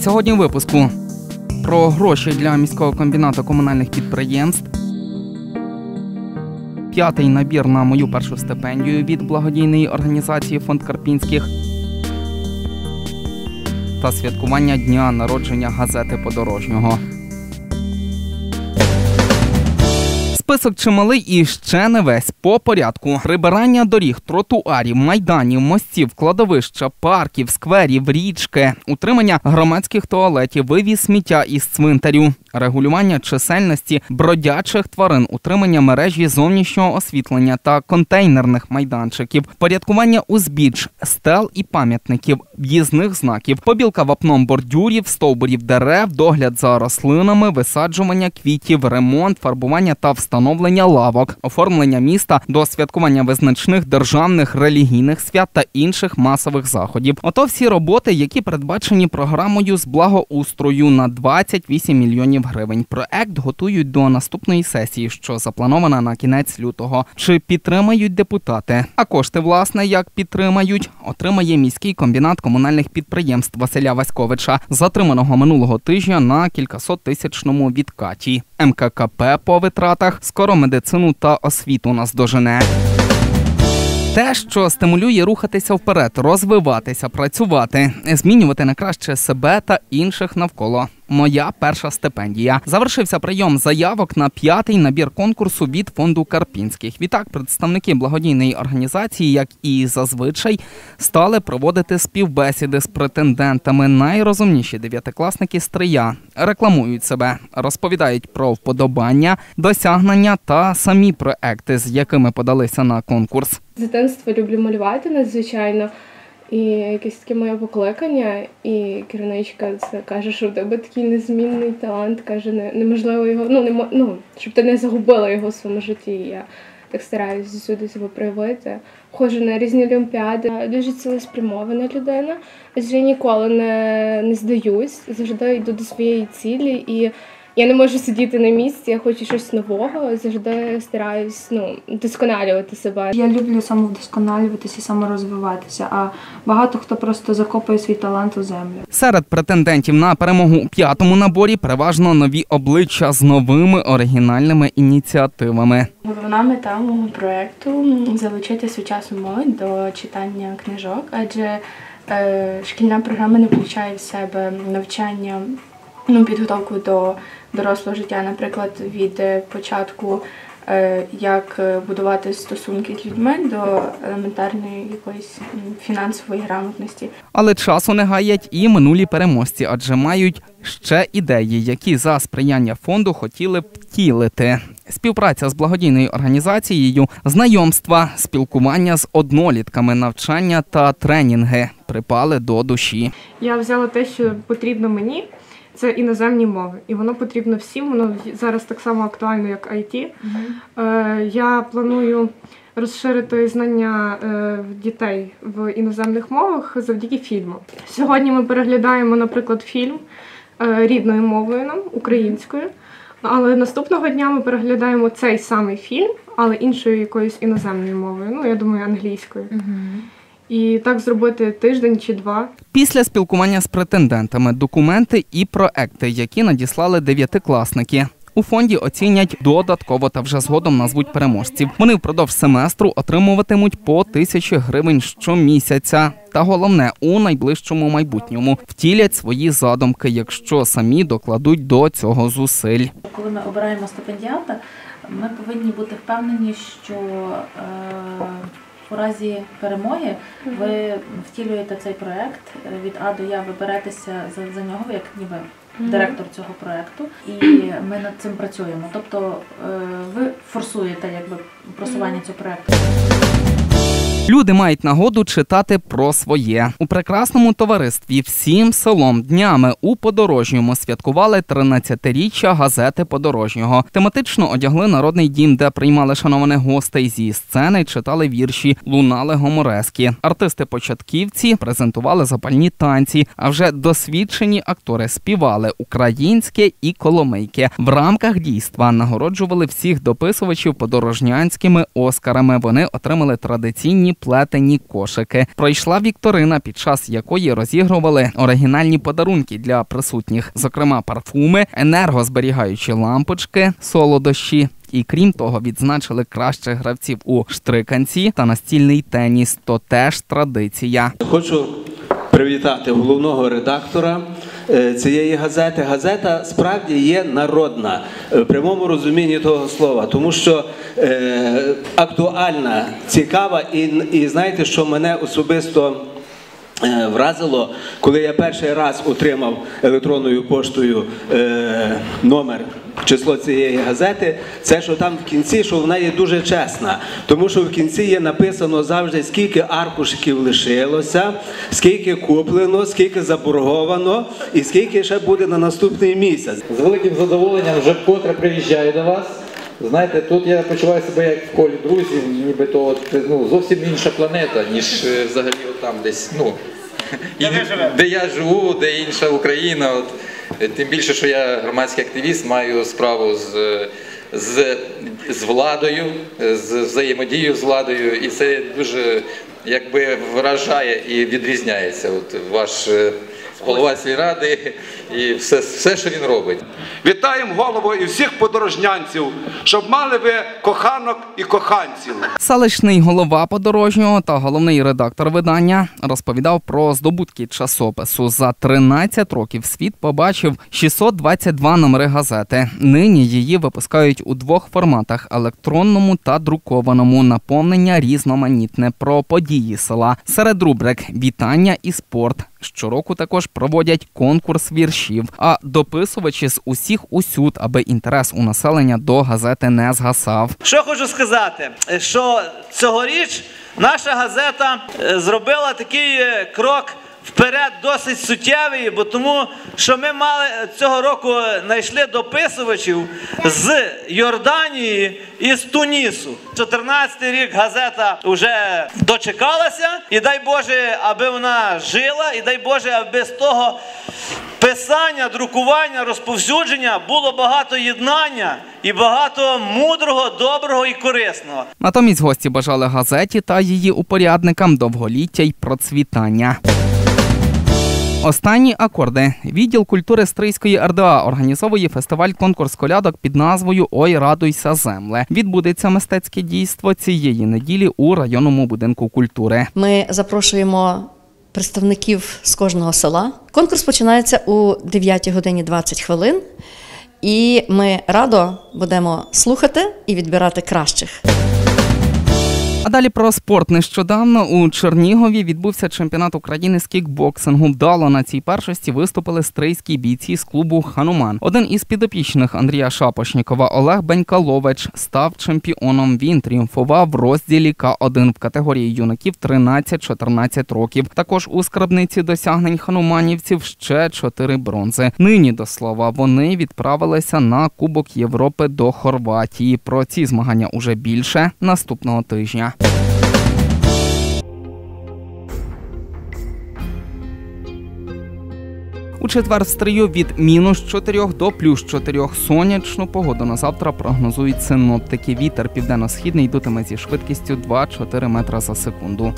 Сьогодні в випуску про гроші для міського комбінату комунальних підприємств. П'ятий набір на мою першу стипендію від благодійної організації Фонд Карпінських та святкування дня народження газети Подорожнього. Список чималий і ще не весь по порядку. Прибирання доріг, тротуарів, майданів, мостів, кладовища, парків, скверів, річки, утримання громадських туалетів, вивіз сміття із цвинтарю, регулювання чисельності бродячих тварин, утримання мережі зовнішнього освітлення та контейнерних майданчиків, порядкування узбіч, стел і пам'ятників, в'їзних знаків, побілка вапном бордюрів, стовбурів дерев, догляд за рослинами, висаджування квітів, ремонт, фарбування та встановлення лавок, оформлення міста до святкування визначних державних релігійних свят та інших масових заходів. Ото всі роботи, які передбачені програмою з благоустрою на 28 мільйонів гривень. Проект готують до наступної сесії, що запланована на кінець лютого. Чи підтримають депутати? А кошти, власне, як підтримають, отримає міський комбінат комунальних підприємств Василя Васьковича, затриманого минулого тижня на кількасот тисячному відкаті. МККП по витратах скоро медицину та освіту наздожене. Те, що стимулює рухатися вперед, розвиватися, працювати, змінювати на краще себе та інших навколо. Моя перша стипендія. Завершився прийом заявок на п'ятий набір конкурсу від фонду Карпінських. Відтак, представники благодійної організації, як і зазвичай, стали проводити співбесіди з претендентами. Найрозумніші дев'ятикласники стрия рекламують себе, розповідають про вподобання, досягнення та самі проекти, з якими подалися на конкурс. З дитинства люблю малювати надзвичайно. І якесь таке моє покликання, і керівничка це каже, що в тебе такий незмінний талант, каже, не, неможливо його, ну не ну, щоб ти не загубила його в своєму житті. Я так стараюся сюди себе проявити. Ходжу на різні олімпіади. Дуже цілеспрямована людина. Я ніколи не, не здаюсь, завжди йду до своєї цілі і. Я не можу сидіти на місці, я хочу щось нового. Завжди стараюсь ну досконалювати себе. Я люблю самовдосконалюватися і саморозвиватися. А багато хто просто закопує свій талант у землю. Серед претендентів на перемогу у п'ятому наборі переважно нові обличчя з новими оригінальними ініціативами. Головна мета мого проекту залучити сучасну молодь до читання книжок, адже е, шкільна програма не включає в себе навчання. Ну, підготовку до дорослого життя, наприклад, від е, початку, е, як е, будувати стосунки з людьми до елементарної якоїсь фінансової грамотності. Але часу не гаять і минулі переможці, адже мають ще ідеї, які за сприяння фонду хотіли б втілити. Співпраця з благодійною організацією, знайомства, спілкування з однолітками, навчання та тренінги припали до душі. Я взяла те, що потрібно мені це іноземні мови, і воно потрібно всім. Воно зараз так само актуально, як IT. Е, Я планую розширити знання е, дітей в іноземних мовах завдяки фільму. Сьогодні ми переглядаємо, наприклад, фільм е, рідною мовою нам українською. Але наступного дня ми переглядаємо цей самий фільм, але іншою якоюсь іноземною мовою. Ну я думаю, англійською. Угу і так зробити тиждень чи два. Після спілкування з претендентами документи і проекти, які надіслали дев'ятикласники. У фонді оцінять додатково та вже згодом назвуть переможців. Вони впродовж семестру отримуватимуть по тисячі гривень щомісяця. Та головне у найближчому майбутньому втілять свої задумки, якщо самі докладуть до цього зусиль. Коли ми обираємо стипендіата, ми повинні бути впевнені, що е, у разі перемоги ви втілюєте цей проект. Від А до Я, ви беретеся за, за нього, як ніби директор цього проекту, і ми над цим працюємо. Тобто е, ви форсуєте якби просування цього проекту. Люди мають нагоду читати про своє у прекрасному товаристві. Всім селом днями у подорожньому святкували 13-річчя газети подорожнього. Тематично одягли народний дім, де приймали шанованих гостей зі сцени, читали вірші, лунали гоморески. Артисти-початківці презентували запальні танці. А вже досвідчені актори співали українське і коломийке. В рамках дійства нагороджували всіх дописувачів подорожнянськими оскарами. Вони отримали традиційні плетені кошики. Пройшла вікторина, під час якої розігрували оригінальні подарунки для присутніх, зокрема парфуми, енергозберігаючі лампочки, солодощі. І крім того, відзначили кращих гравців у штриканці та настільний теніс. То теж традиція. Хочу привітати головного редактора цієї газети. Газета справді є народна е, в прямому розумінні того слова, тому що е, актуальна, цікава, і, і знаєте, що мене особисто. Е, Вразило, коли я перший раз отримав електронною поштою е, номер, число цієї газети, це що там в кінці, що вона є дуже чесна. Тому що в кінці є написано завжди, скільки аркушиків лишилося, скільки куплено, скільки заборговано і скільки ще буде на наступний місяць. З великим задоволенням вже вкотре приїжджаю до вас. Знаєте, тут я почуваю себе як в колі друзів, ніби то ну, зовсім інша планета, ніж е, взагалі там десь, ну, і, де я живу, де інша Україна. От. Е, Тим більше, що я громадський активіст, маю справу з, з, з владою, е, з взаємодією з владою, і це дуже якби вражає і відрізняється. От ваш е, голова сільради і все, все, що він робить. Вітаємо голову і всіх подорожнянців, щоб мали ви коханок і коханців. Селищний голова подорожнього та головний редактор видання розповідав про здобутки часопису. За 13 років світ побачив 622 номери газети. Нині її випускають у двох форматах: електронному та друкованому. Наповнення різноманітне про події села. Серед рубрик Вітання і спорт. Щороку також проводять конкурс віршів, а дописувачі з усіх усюд, аби інтерес у населення до газети не згасав. Що хочу сказати, що цьогоріч наша газета е, зробила такий е, крок вперед досить суттєвий, бо тому, що ми мали цього року знайшли дописувачів з Йорданії і з Тунісу. 14-й рік газета вже дочекалася, і дай Боже, аби вона жила, і дай Боже, аби з того писання, друкування, розповсюдження було багато єднання і багато мудрого, доброго і корисного. Натомість гості бажали газеті та її упорядникам довголіття й процвітання. Останні акорди. Відділ культури Стрийської РДА організовує фестиваль-конкурс колядок під назвою Ой, радуйся, земле. Відбудеться мистецьке дійство цієї неділі у районному будинку культури. Ми запрошуємо представників з кожного села. Конкурс починається у 9 годині 20 хвилин, і ми радо будемо слухати і відбирати кращих. А далі про спорт. Нещодавно у Чернігові відбувся чемпіонат України з кікбоксингу. Вдало на цій першості виступили стрийські бійці з клубу Хануман. Один із підопічних Андрія Шапошнікова Олег Бенькалович став чемпіоном. Він тріумфував в розділі К1 в категорії юнаків 13-14 років. Також у скарбниці досягнень хануманівців ще чотири бронзи. Нині до слова вони відправилися на Кубок Європи до Хорватії. Про ці змагання уже більше наступного тижня. У четвер в стрию від мінус 4 до плюс 4 сонячну погоду на завтра прогнозують синоптики. Вітер південно-східний йтиме зі швидкістю 2-4 метра за секунду.